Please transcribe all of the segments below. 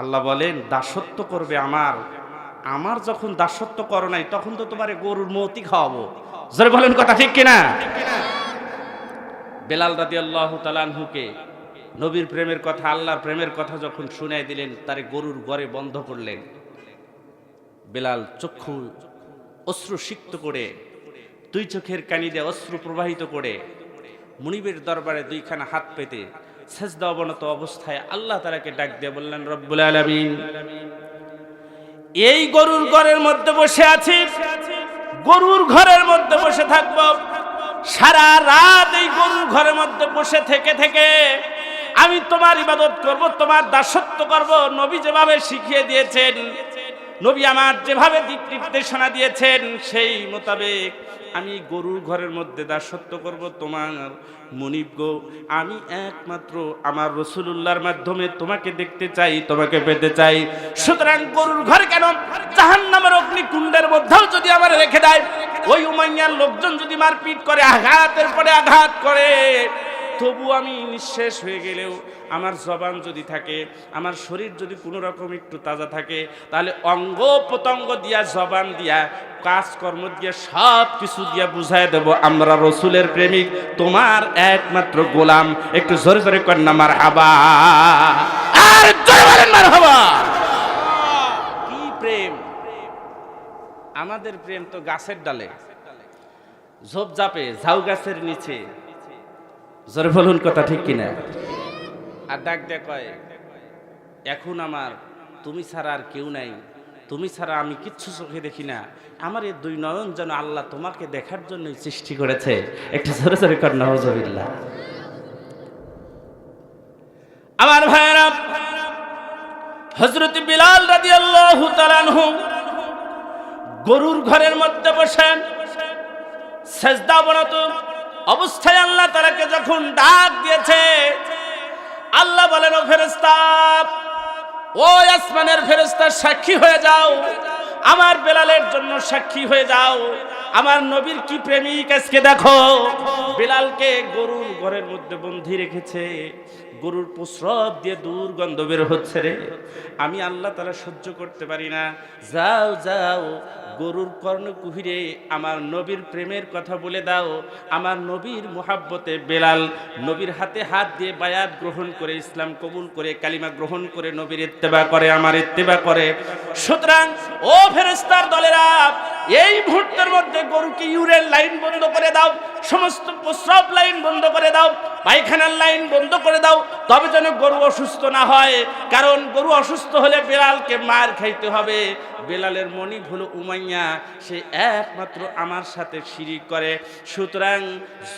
আল্লাহ বলেন, দাসত্ব করবে আমার। আমার যখন দাসত্ব করো নাই, তখন তো তোমার গরুর মতি খাওয়াবো। জোরে বলেন কথা ঠিক কিনা? বেলাল রাদি আল্লাহ তালানহুকে নবীর প্রেমের কথা, আল্লাহর প্রেমের কথা যখন শুনাই দিলেন, তারে গরুর ঘরে বন্ধ করলেন। বেলাল চক্ষু অশ্রু সিক্ত করে, দুই চোখের কানি দিয়ে অশ্রু প্রবাহিত করে, মুনিবের দরবারে দুইখানা হাত পেতে সেজদা অবনত অবস্থায় আল্লাহ তালাকে ডাক দিয়ে বললেন, রব্বুল আলামিন, এই গরুর ঘরের মধ্যে বসে আছি। গরুর ঘরের মধ্যে বসে থাকব। সারা রাত এই গরুর ঘরের মধ্যে বসে থেকে থেকে আমি তোমার ইবাদত করব, তোমার দাসত্ব করব। নবী যেভাবে শিখিয়ে দিয়েছেন নবী আমার যেভাবে দিক নির্দেশনা দিয়েছেন, সেই মোতাবেক আমি গরুর ঘরের মধ্যে দাসত্ব করব তোমার মনিব গো। আমি একমাত্র আমার রসুলুল্লাহর মাধ্যমে তোমাকে দেখতে চাই, তোমাকে পেতে চাই। সুতরাং গরুর ঘর কেন? জাহান নামের অগ্নিকুণ্ডের মধ্যেও যদি আমার রেখে দেয়, ওই উমাইয়ার লোকজন যদি মারপিট করে, আঘাতের পরে আঘাত করে তবু আমি নিঃশেষ হয়ে গেলেও আমার জবান যদি থাকে, আমার শরীর যদি কোনো রকম একটু তাজা থাকে, তাহলে অঙ্গ প্রত্যঙ্গ দিয়া, জবান দিয়া, কাজকর্ম দিয়ে, সব কিছু দিয়া বুঝাই দেব, আমরা রসুলের প্রেমিক, তোমার একমাত্র গোলাম। একটু জোরে জোরে কন্যা মার হাবা কি প্রেম? আমাদের প্রেম তো গাছের ডালে। ঝোপঝাপে ঝাউ গাছের নিচে। জোরে বলুন কথা ঠিক কিনা? আর ডাক দেয়া কয়, এখন আমার তুমি ছাড়া আর কেউ নাই। তুমি ছাড়া আমি কিচ্ছু চোখে দেখি না। আমার এই দুই নয়ন যেন আল্লাহ তোমাকে দেখার জন্যই সৃষ্টি করেছে। একটা জোরে জোরে কর নজবিল্লা আমার ভাইয়েরা হজরত বিলাল রাদি আল্লাহ গরুর ঘরের মধ্যে বসেন, সেজদা বনত অবস্থায় আল্লাহ তারাকে যখন ডাক দিয়েছে, আল্লাহ বলেন, ও ফেরেস্তা ও আসমানের ফেরেস্তা সাক্ষী হয়ে যাও। আমার বেলালের জন্য সাক্ষী হয়ে যাও। আমার নবীর কি প্রেমিক আজকে দেখো। বেলালকে গরুর ঘরের মধ্যে বন্ধি রেখেছে। গরুর প্রস্রব দিয়ে দুর্গন্ধ বের হচ্ছে রে। আমি আল্লাহ তারা সহ্য করতে পারি না। যাও যাও, গরুর কর্ণ কুহিরে আমার নবীর প্রেমের কথা বলে দাও। আমার নবীর মোহাব্বতে বেলাল নবীর হাতে হাত দিয়ে বায়াত গ্রহণ করে, ইসলাম কবুল করে, কালিমা গ্রহণ করে নবীর ইত্তেবা করে, আমার ইত্তেবা করে। সুতরাং, ও ফেরেস্তার দলেরা এই মুহূর্তের মধ্যে গরুকে ইউরের লাইন বন্ধ করে দাও, সমস্ত প্রস্রাব লাইন বন্ধ করে দাও, পায়খানার লাইন বন্ধ করে দাও, তবে যেন গরু অসুস্থ না হয়। কারণ গরু অসুস্থ হলে বেলালকে মার খাইতে হবে। বেলালের মনি হলো উমাইয়া, সে একমাত্র আমার সাথে শিরিক করে। সুতরাং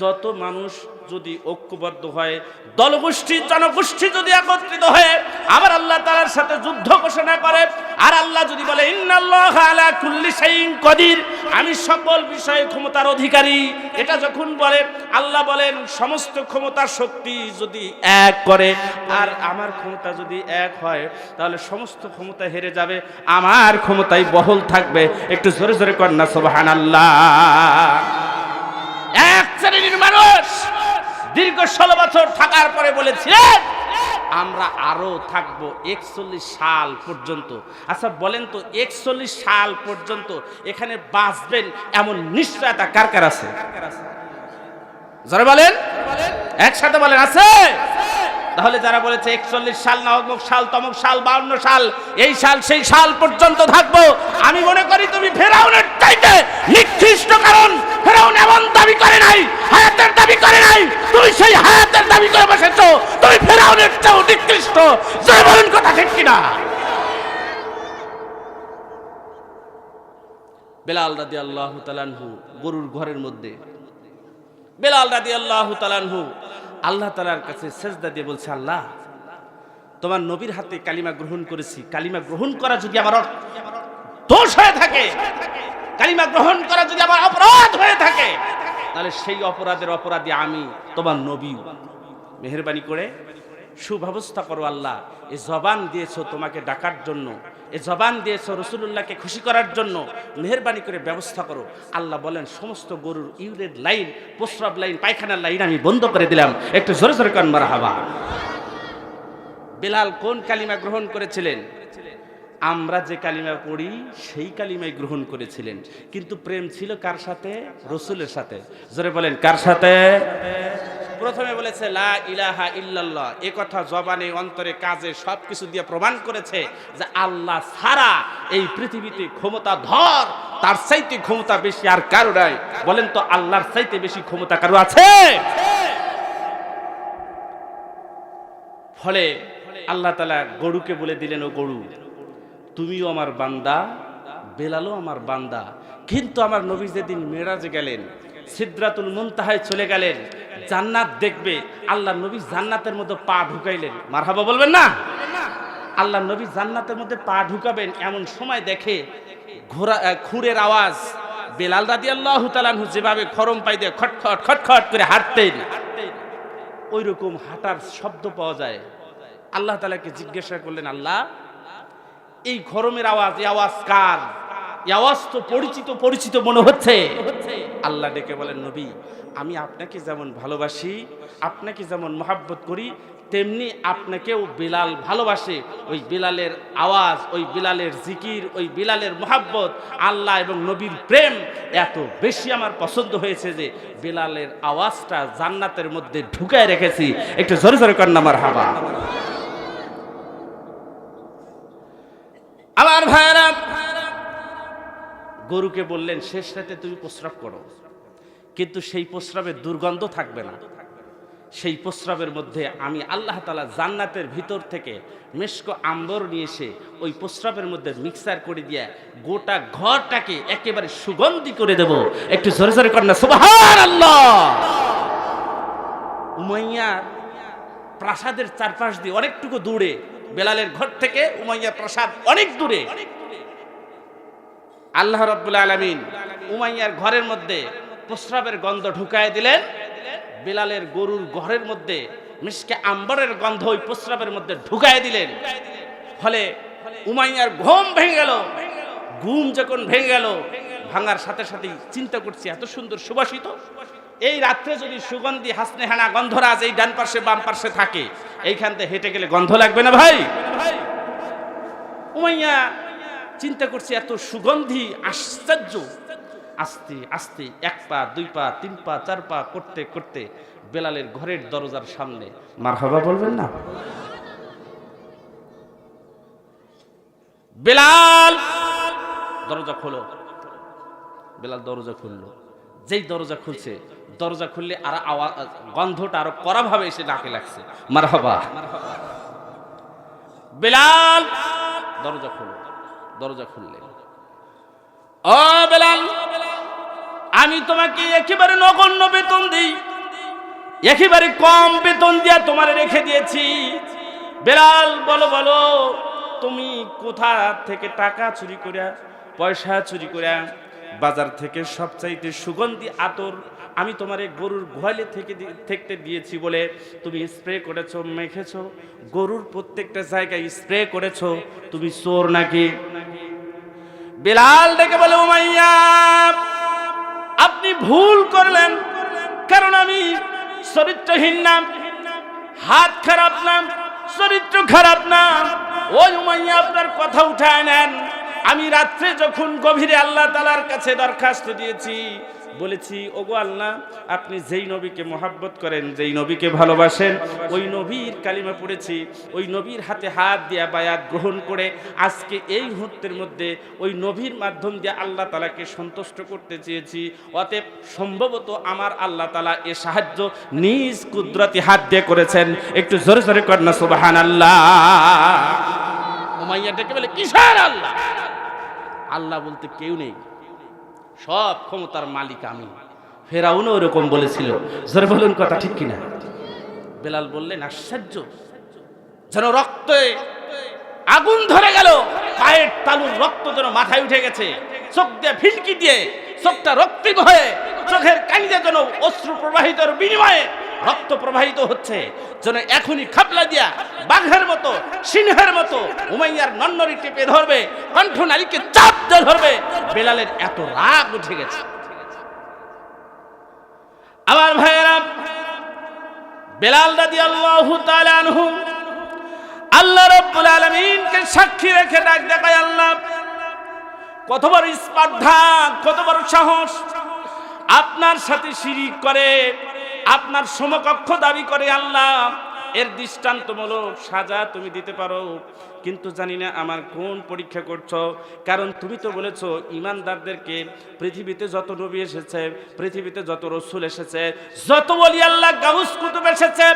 যত মানুষ যদি ঐক্যবদ্ধ হয়, দলগোষ্ঠী, জনগোষ্ঠী যদি একত্রিত হয়ে আবার আল্লাহ তাআলার সাথে যুদ্ধ ঘোষণা করে আর আল্লাহ যদি বলে আলা কদির আমি সকল বিষয়ে ক্ষমতার অধিকারী। এটা যখন বলে, আল্লাহ বলেন, সমস্ত ক্ষমতার শক্তি যদি এক করে, আর আমার ক্ষমতা যদি এক হয়, তাহলে সমস্ত ক্ষমতা হেরে যাবে, আমার ক্ষমতাই বহল থাকবে। একটু জোরে জোরে কর না, সুবহানাল্লাহ। এক শ্রেণির মানুষ দীর্ঘ ষোলো বছর থাকার পরে বলেছিলেন আমরা আরও থাকব একচল্লিশ সাল পর্যন্ত। আচ্ছা বলেন তো একচল্লিশ সাল পর্যন্ত এখানে বাঁচবেন এমন নিশ্চয়তা কার কার আছে? যারা বলেন। একসাথে বলেন, আছে? তাহলে যারা বলেছে একচল্লিশ সাল না সাল তমুক, সাল বাউন্ন সাল, এই সাল সেই সাল পর্যন্ত থাকব। আমি মনে করি তুমি ফেরাউনের চাইতে নিকৃষ্ট কারণ। ফেরাউন এমন দাবি করে নাই, হায়াতের দাবি করে নাই। তুমি সেই হায়াতের দাবি করে বসেছো, তুমি ফেরাউনের চেয়েও নিকৃষ্ট। যে বলেন কথা ঠিক কিনা? বেলাল রাদি আল্লাহ তালানহু গরুর ঘরের মধ্যে। বেলাল রাদি আল্লাহ তালানহু আল্লাহ তালার কাছে সেজদা দিয়ে বলছে, আল্লাহ, তোমার নবীর হাতে কালিমা গ্রহণ করেছি। কালিমা গ্রহণ করা যদি আমার দোষ হয়ে থাকে, কালিমা গ্রহণ করা যদি আমার অপরাধ হয়ে থাকে, তাহলে সেই অপরাধের অপরাধী আমি, তোমার নবী মেহরবানি করে সুব্যবস্থা করো আল্লাহ। এ জবান দিয়েছ তোমাকে ডাকার জন্য। এ জবান দিয়েছ রসুল্লাহকে খুশি করার জন্য। মেহরবানি করে ব্যবস্থা করো। আল্লাহ বলেন, সমস্ত গরুর ইউরের লাইন, প্রস্রাব লাইন, পায়খানার লাইন আমি বন্ধ করে দিলাম। একটু জোরে জোরে কান মারা হাবা বেলাল কোন কালিমা গ্রহণ করেছিলেন? আমরা যে কালিমা পড়ি, সেই কালিমাই গ্রহণ করেছিলেন। কিন্তু প্রেম ছিল কার সাথে? রসুলের সাথে। জোরে বলেন, কার সাথে? প্রথমে বলেছে, লা ইলাহা ইল্লাল্লাহ। এ কথা জবানে, অন্তরে, কাজে সব কিছু দিয়ে প্রমাণ করেছে যে আল্লাহ ছাড়া এই পৃথিবীতে ক্ষমতা ধর, তার চাইতে ক্ষমতা বেশি আর কারও নাই। বলেন তো, আল্লাহর চাইতে বেশি ক্ষমতা কারও আছে? ফলে আল্লাহ তালা গরুকে বলে দিলেন, ও গরু, তুমিও আমার বান্দা, বেলালও আমার বান্দা। কিন্তু আমার নবী যেদিন মেরাজে গেলেন, সিদ্রাতুল মুনতাহায় চলে গেলেন জান্নাত দেখবে আল্লাহ নবী জান্নাতের মধ্যে পা ঢুকাইলেন। মারহাবা বলবেন না? আল্লাহ নবী জান্নাতের মধ্যে পা ঢুকাবেন এমন সময় দেখে আহ, খুরের আওয়াজ। বেলাল রাদি আল্লাহ তালানহু যেভাবে খরম পাই দিয়ে খটখট খটখট করে হাঁটতেন। ওই রকম হাঁটার শব্দ পাওয়া যায়। আল্লাহ তালাকে জিজ্ঞাসা করলেন আল্লাহ এই খরমের আওয়াজ এই আওয়াজ কার? এই আওয়াজ তো পরিচিত পরিচিত মনে হচ্ছে। আল্লাহ ডেকে বলেন, নবী, আমি আপনাকে যেমন ভালোবাসি, আপনাকে যেমন মহাব্বত করি, তেমনি আপনাকেও বিলাল ভালোবাসে। ওই বিলালের আওয়াজ, ওই বিলালের জিকির, ওই বিলালের মহাব্বত, আল্লাহ এবং নবীর প্রেম এত বেশি আমার পছন্দ হয়েছে যে বিলালের আওয়াজটা জান্নাতের মধ্যে ঢুকায় রেখেছি। একটু জোরে জোরে কর আমার হাবা আমার ভাইরা গরুকে বললেন, শেষ রাতে তুমি প্রস্রাব করো। কিন্তু সেই প্রস্রাবের দুর্গন্ধ থাকবে না। সেই প্রস্রাবের মধ্যে আমি আল্লাহ তালা জান্নাতের ভিতর থেকে মেশকো আম্বর নিয়ে এসে ওই প্রস্রাবের মধ্যে মিক্সার করে দিয়ে গোটা ঘরটাকে একেবারে সুগন্ধি করে দেব। একটু জোরে জোরে কর আল্লাহ উমাইয়ার প্রাসাদের চারপাশ দিয়ে অনেকটুকু দূরে, বেলালের ঘর থেকে উমাইয়া প্রাসাদ অনেক দূরে। আল্লাহ রব্বুল আলমিন উমাইয়ার ঘরের মধ্যে প্রস্রাবের গন্ধ ঢুকায় দিলেন। বেলালের গরুর ঘরের মধ্যে মিসকে আম্বরের গন্ধ ওই প্রস্রাবের মধ্যে ঢুকায় দিলেন। ফলে উমাইয়ার ঘুম ভেঙে গেল। ঘুম যখন ভেঙে গেল, ভাঙার সাথে সাথে চিন্তা করছি, এত সুন্দর সুবাসিত। এই রাত্রে যদি সুগন্ধি, হাসনে, হানা, গন্ধরাজ এই ডান পার্শ্বে, বাম পার্শ্বে থাকে, এইখান থেকে হেঁটে গেলে গন্ধ লাগবে না ভাই? উমাইয়া চিন্তা করছি, এত সুগন্ধি, আশ্চর্য। আস্তে আস্তে, এক পা, দুই পা, তিন পা, চার পা করতে করতে বেলালের ঘরের দরজার সামনে মার হাবা বলবেন না? বেলাল! দরজা খোলো। বেলাল দরজা খুললো। যেই দরজা খুলছে, দরজা খুললে আর আওয়াজ গন্ধটা আরও কড়া ভাবে এসে ডাকে লাগছে। মার হাবা বেলাল! দরজা খুলো। দরজা খুললেন ও বেলাল, আমি তোমাকে একেবারে নগণ্য বেতন দিই। একেবারে কম বেতন দিয়া তোমার রেখে দিয়েছি। বেলাল, বলো বলো, তুমি কোথা থেকে টাকা চুরি করে পয়সা চুরি করে বাজার থেকে সবচাইতে সুগন্ধি আতর আমি তোমারে গরুর গোয়ালে থেকে থেকে দিয়েছি বলে তুমি স্প্রে করেছ, মেখেছো। গরুর প্রত্যেকটা জায়গায় স্প্রে করেছ, তুমি চোর নাকি? বেলাল ডেকে বলে, উমাইয়া, আপনি ভুল করলেন, কারণ আমি চরিত্রহীন নাম হাত খারাপ নাম চরিত্র খারাপ না। ওই উমাইয়া আপনার কথা উঠায় নেন। আমি রাত্রে যখন গভীরে আল্লাহ তালার কাছে দরখাস্ত দিয়েছি, বলেছি, ওগো আল্লাহ, আপনি যেই নবীকে মহাব্বত করেন, যেই নবীকে ভালোবাসেন, ওই নবীর কালিমা পড়েছি, ওই নবীর হাতে হাত দিয়া বায়াত গ্রহণ করে আজকে এই মুহূর্তের মধ্যে ওই নবীর মাধ্যম দিয়ে আল্লাহ তালাকে সন্তুষ্ট করতে চেয়েছি। অতএব সম্ভবত আমার আল্লাহ তালা এ সাহায্য নিজ কুদরতি হাত দিয়ে করেছেন। একটু জোরে জোরে কর না সুবাহান আল্লাহ ডেকে বলে, কিসের আল্লাহ? আল্লাহ বলতে কেউ নেই। সব ক্ষমতার মালিক আমি। ফেরাউনও ওরকম বলেছিল। জোরে বলুন কথা ঠিক কিনা? বেলাল বললেন, আশ্চর্য। যেন রক্তে আগুন ধরে গেল। পায়ের তালুর রক্ত যেন মাথায় উঠে গেছে। চোখ দিয়ে ফিনকি দিয়ে, চোখটা রক্তিম হয়ে, চোখের কানিতে যেন অশ্রু প্রবাহিতর বিনিময়ে রক্ত প্রবাহিত হচ্ছে। যেন এখনই খাপলা দিয়া বাঘের মতো, সিংহের মতো উমাইয়ার নন্নরি টেপে ধরবে, কণ্ঠ নারীকে চাপ দিয়ে ধরবে। বেলালের এত রাগ উঠে গেছে। আমার ভাইয়েরা, বেলাল রাদি আল্লাহ আনহু আল্লাহ রব্বুল আলমিনকে সাক্ষী রেখে ডাক দেখায় আল্লাহ, কত বড় স্পর্ধা, কত বড় সাহস। আপনার সাথে শিরিক করে আপনার সমকক্ষ দাবি করে আল্লাহ। এর দৃষ্টান্তমূলক সাজা তুমি দিতে পারো। কিন্তু জানি না আমার কোন পরীক্ষা করছ। কারণ তুমি তো বলেছ, ইমানদারদেরকে পৃথিবীতে যত নবী এসেছে, পৃথিবীতে যত রসুল এসেছে, যত বলি আল্লাহ গাউস কুতুব এসেছে,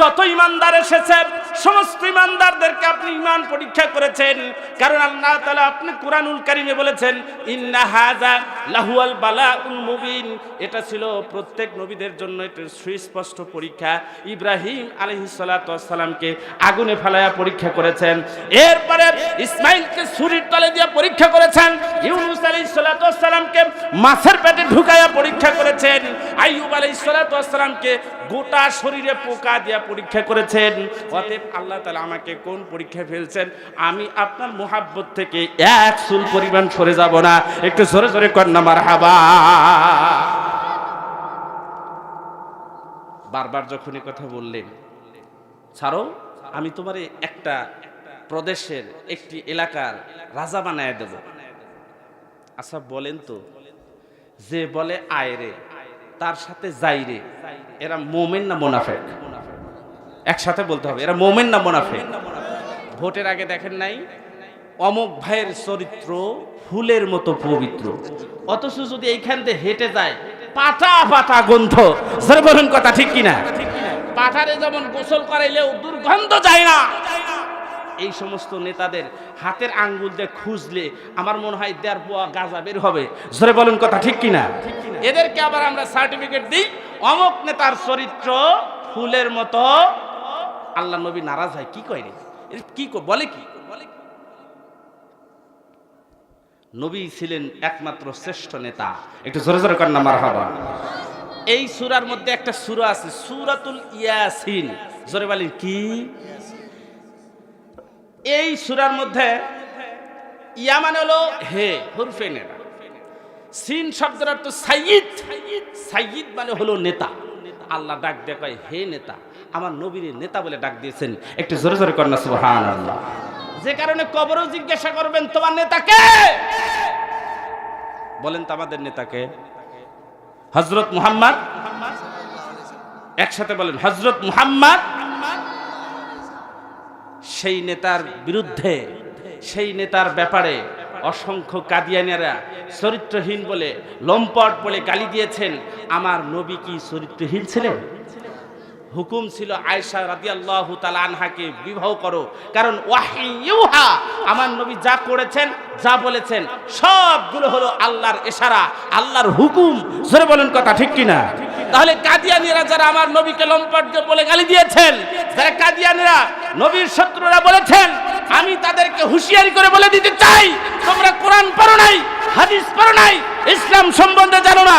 যত ইমানদার এসেছে, সমস্ত ইমানদারদেরকে আপনি ইমান পরীক্ষা করেছেন। কারণ আল্লাহ তালা আপনি কুরআনুল কারীমে বলেছেন, ইন্না হাজা লাহুয়াল বালা উল মুবিন। এটা ছিল প্রত্যেক নবীদের জন্য একটা সুস্পষ্ট পরীক্ষা। ইব্রাহিম আলাইহিস সালামকে আগুনে ফেলায়া পরীক্ষা করেছেন। এরপরে ইসমাইলকে ছুরির তলে দিয়ে পরীক্ষা করেছেন। ইউনুস আলাইহিস সালাতু সালামকে মাছের পেটে ঢুকায়া পরীক্ষা করেছেন। আইয়ুব আলাইহিস সালাতু সালামকে গোটা শরীরে পোকা দিয়া পরীক্ষা করেছেন। অতএব আল্লাহ তাআলা আমাকে কোন পরীক্ষা ফেলছেন? আমি আপনার মোহাব্বত থেকে এক চুল পরিমাণ সরে যাব না। একটু জোরে জোরে কন্যা মারহাবা। বারবার যখন এই কথা বললেন, ছাড়ো, আমি তোমার একটা প্রদেশের একটি এলাকার রাজা বানায় দেব। আচ্ছা বলেন তো, যে বলে আয় রে, তার সাথে যাই রে, এরা মোমেন না মোনাফেক? একসাথে বলতে হবে, এরা মোমেন না মোনাফেক? ভোটের আগে দেখেন নাই, অমক ভাইয়ের চরিত্র ফুলের মতো পবিত্র। অথচ যদি এইখান দিয়ে হেঁটে যায়, পাতা পাতা গন্ধ বলুন কথা ঠিক কিনা? পাঠারে যেমন গোসল করাইলেও দুর্গন্ধ যায় না। এই সমস্ত নেতাদের হাতের আঙ্গুল দিয়ে খুঁজলে আমার মনে হয় দেড় পোয়া গাঁজা বের হবে। জোরে বলুন কথা ঠিক কিনা? এদেরকে আবার আমরা সার্টিফিকেট দিই। অমক নেতার চরিত্র ফুলের মতো। আল্লাহ নবী নারাজ হয় কি কয় রে? কি বলে কি? নবী ছিলেন একমাত্র শ্রেষ্ঠ নেতা। একটু জোরে জোরে কর নামার হবা এই সুরার মধ্যে একটা সুরা আছে সুরাতুল ইয়াসিন। জোরে বলেন কি? এই সুরার মধ্যে ইয়া মানে হলো হে হুরফে নেতা। সিন শব্দের অর্থ সাইয়িদ সাইয়িদ মানে হলো নেতা। আল্লাহ ডাক দিয়ে হে নেতা, আমার নবীর নেতা বলে ডাক দিয়েছেন। একটু জোরে জোরে কর না সুবহান আল্লাহ যে কারণে কবরও জিজ্ঞাসা করবেন, তোমার নেতাকে বলেন তো আমাদের নেতাকে হজরত মুহাম্মদ, একসাথে বলেন হজরত মুহাম্মদ সেই নেতার বিরুদ্ধে, সেই নেতার ব্যাপারে অসংখ্য কাদিয়ানিয়ারা চরিত্রহীন বলে, লম্পট বলে গালি দিয়েছেন। আমার নবী কি চরিত্রহীন ছিলেন? হুকুম ছিল আয়সা রাদিয়াল্লাহু তাআলা আনহাকে বিবাহ করো। কারণ ওয়াহিয়ুহা আমার নবী যা করেছেন, যা বলেছেন, সবগুলো হলো আল্লাহর ইশারা, আল্লাহর হুকুম। জোরে বলেন কথা ঠিক কিনা? তাহলে কাদিয়ানিরা যারা আমার নবীকে লম্পট বলে গালি দিয়েছেন যারা কাদিয়ানিরা নবীর শত্রুরা বলেছেন, আমি তাদেরকে হুঁশিয়ারি করে বলে দিতে চাই, তোমরা কোরআন পড়ো নাই, হাদিস পড়ো নাই, ইসলাম সম্বন্ধে জানো না।